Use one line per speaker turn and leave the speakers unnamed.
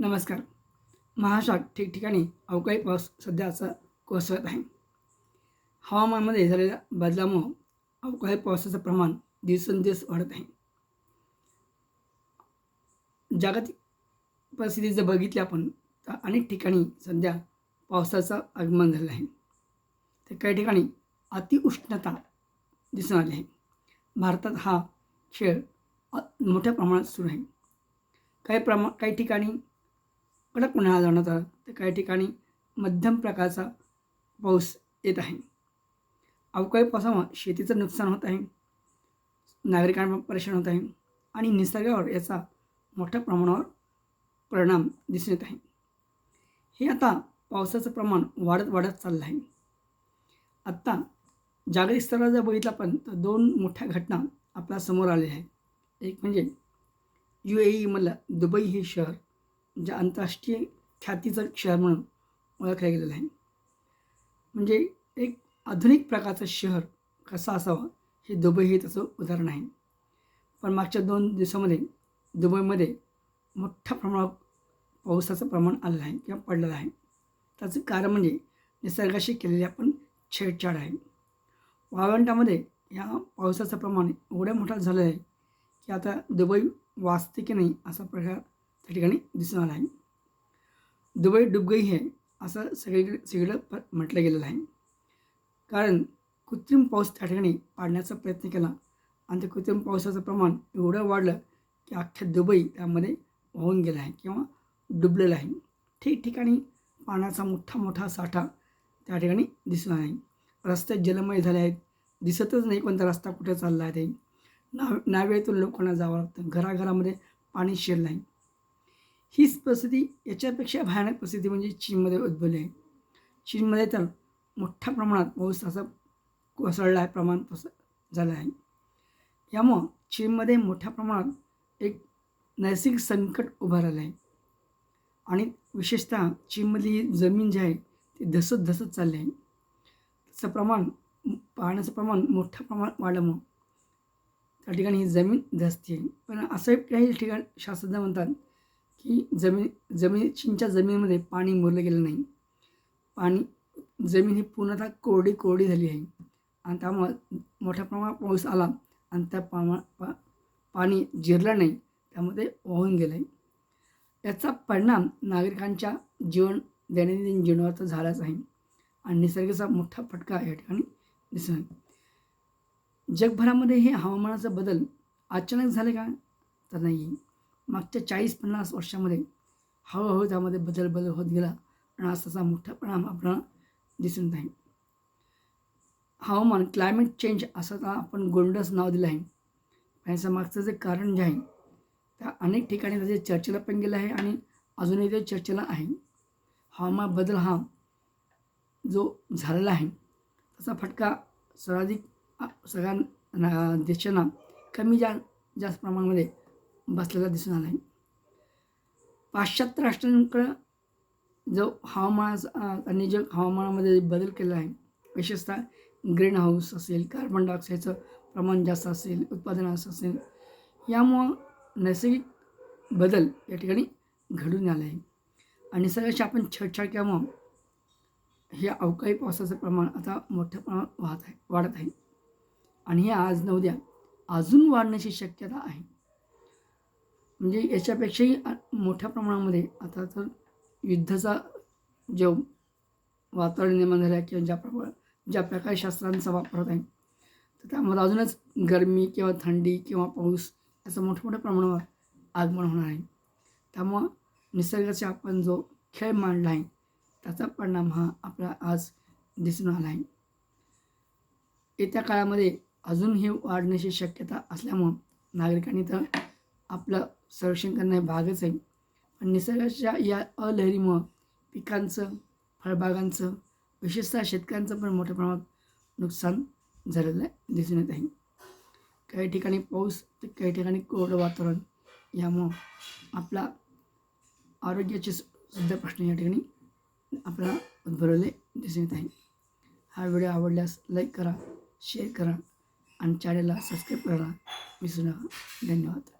नमस्कार. महाराष्ट्रात ठिकठिकाणी अवकाळी पाऊस सध्या असा कोसळत आहे. हवामानामध्ये झालेल्या बदलामुळं अवकाळी पावसाचं प्रमाण दिवसेंदिवस वाढत आहे. जागतिक परिस्थिती जर बघितली आपण तर अनेक ठिकाणी सध्या पावसाचं आगमन झालं आहे. तर काही ठिकाणी अतिउष्णता दिसून आली आहे. भारतात हा खेळ मोठ्या प्रमाणात सुरू आहे. काही प्रमा काही ठिकाणी कडक उन्हाळा जाणवत आहे तर काही ठिकाणी मध्यम प्रकारचा पाऊस येत आहे. अवकाळी पावसामुळे शेतीचं नुकसान होत आहे नागरिकांना परेशान होत आहे आणि निसर्गावर याचा मोठ्या प्रमाणावर परिणाम दिसून येत आहे. हे आता पावसाचं प्रमाण वाढत वाढत चाललं आहे. आत्ता जागतिक स्तरावर जर बघितलं आपण तर दोन मोठ्या घटना आपल्यासमोर आलेल्या आहेत. एक म्हणजे यू ए ईमधलं दुबई हे शहर. ज्या आंतरराष्ट्रीय ख्यातीचं शहर म्हणून ओळखलं गेलेलं आहे. म्हणजे एक आधुनिक प्रकारचं शहर कसं असावं हे दुबई हे त्याचं उदाहरण आहे. पण मागच्या दोन दिवसामध्ये दुबईमध्ये मोठ्या प्रमाणात पावसाचं प्रमाण आलेलं आहे किंवा पडलेलं आहे. त्याचं कारण म्हणजे निसर्गाशी केलेली आपण छेडछाड आहे. वाळवंटामध्ये या पावसाचं प्रमाण एवढं मोठं झालं आहे की आता दुबई वाचते की नाही असा प्रकार त्या ठिकाणी दिसून आला आहे. दुबई डुबगई हे असं सगळीकडे सगळीकडं प म्हटलं गेलेलं आहे. कारण कृत्रिम पाऊस त्या ठिकाणी पाडण्याचा प्रयत्न केला आणि ते कृत्रिम पावसाचं प्रमाण एवढं वाढलं की अख्ख्या दुबई त्यामध्ये वाहून गेलं आहे किंवा डुबलेलं आहे. ठिकठिकाणी पाण्याचा मोठा मोठा साठा त्या ठिकाणी दिसून आहे. रस्ते जलमय झाले आहेत. दिसतच नाही कोणता रस्ता कुठे चालला आहे. ते नाव नावेतून लोकांना जावं लागतं. घराघरामध्ये पाणी शिरलं आहे. हीच परिस्थिती याच्यापेक्षा भयानक परिस्थिती म्हणजे चीनमध्ये उद्भवली आहे. चीनमध्ये तर मोठ्या प्रमाणात पाऊस असा कोसळला आहे प्रमाण तसं झालं आहे. यामुळं चीनमध्ये मोठ्या प्रमाणात एक नैसर्गिक संकट उभं राहिलं आहे. आणि विशेषतः चीनमधली जमीन जी आहे ती धसत धसत चालली आहे. त्याचं प्रमाण पाण्याचं प्रमाण मोठ्या प्रमाणात वाढल्यामुळं त्या ठिकाणी ही जमीन धसते पण असं काही ठिकाण शास्त्रज्ञ म्हणतात की जमीन जमीन चीनच्या जमिनीमध्ये पाणी मुरलं गेलं नाही. पाणी जमीन ही पूर्णतः कोरडी कोरडी झाली आहे. आणि त्यामुळं मोठ्या प्रमाणात पाऊस आला आणि त्या पामा पा पाणी जिरलं नाही त्यामध्ये वाहून गेलं आहे याचा परिणाम नागरिकांच्या जीवन दैनंदिन जीवनावर तर झालाच आहे. आणि निसर्गाचा मोठा फटका या ठिकाणी दिसून आहे जगभरामध्ये हे हवामानाचा बदल अचानक झाले का? तर नाही मागच्या चाळीस पन्नास वर्षामध्ये हळूहळू त्यामध्ये बदल बदल होत गेला आणि आज त्याचा मोठा परिणाम आपल्याला दिसून आहे. हवामान क्लायमेट चेंज असं आपण गोंडस नाव दिलं आहे. याचं मागचं जे कारण जे आहे त्या अनेक ठिकाणी त्याचे चर्चेला पण गेलं आहे आणि अजूनही ते चर्चेला आहे. हवामान बदल हा जो झालेला आहे त्याचा फटका सर्वाधिक सगळ्या देशांना कमी जा जास्त प्रमाणामध्ये बसलेला दिसून आला आहे पाश्चात्य राष्ट्रांकडं जो हवामानाचा त्यांनी जो हवामानामध्ये बदल केला आहे विशेषतः ग्रीन हाऊस असेल कार्बन डायऑक्साईडचं प्रमाण जास्त असेल उत्पादन असं असेल यामुळं नैसर्गिक बदल या ठिकाणी घडून आले आहे आणि निसर्गाशी आपण छेडछाड केल्यामुळं हे अवकाळी पावसाचं प्रमाण आता मोठ्या प्रमाणात वाहत आहे वाढत आहे. आणि हे आज न उद्या अजून वाढण्याची शक्यता आहे. म्हणजे याच्यापेक्षाही मोठ्या प्रमाणामध्ये आता तर युद्धाचा जो वातावरण निर्माण झालं आहे किंवा ज्या प्रकार ज्या प्रकारे शास्त्रांचा वापर होत आहे तर त्यामध्ये अजूनच गरमी किंवा थंडी किंवा पाऊस याचं मोठ्या मोठ्या प्रमाणावर आगमन होणार आहे. त्यामुळं निसर्गाचा आपण जो खेळ मांडला आहे त्याचा परिणाम हा आपला आज दिसून आला आहे. येत्या काळामध्ये अजून हे वाढण्याची शक्यता असल्यामुळं नागरिकांनी तर आपलं संरक्षण करणं हे भागच आहे. पण निसर्गाच्या या अलहरीमुळं पिकांचं फळबागांचं विशेषतः शेतकऱ्यांचं पण मोठ्या प्रमाणात नुकसान झालेलं आहे दिसून येत आहे. काही ठिकाणी पाऊस तर काही ठिकाणी कोरडं वातावरण. यामुळं आपला आरोग्याचे सुद्धा प्रश्न या ठिकाणी आपल्याला उद्भवलेले दिसून येत आहे. हा व्हिडिओ आवडल्यास लाईक करा शेअर करा आणि चॅनलला सबस्क्राईब करायला विसरू नका. धन्यवाद.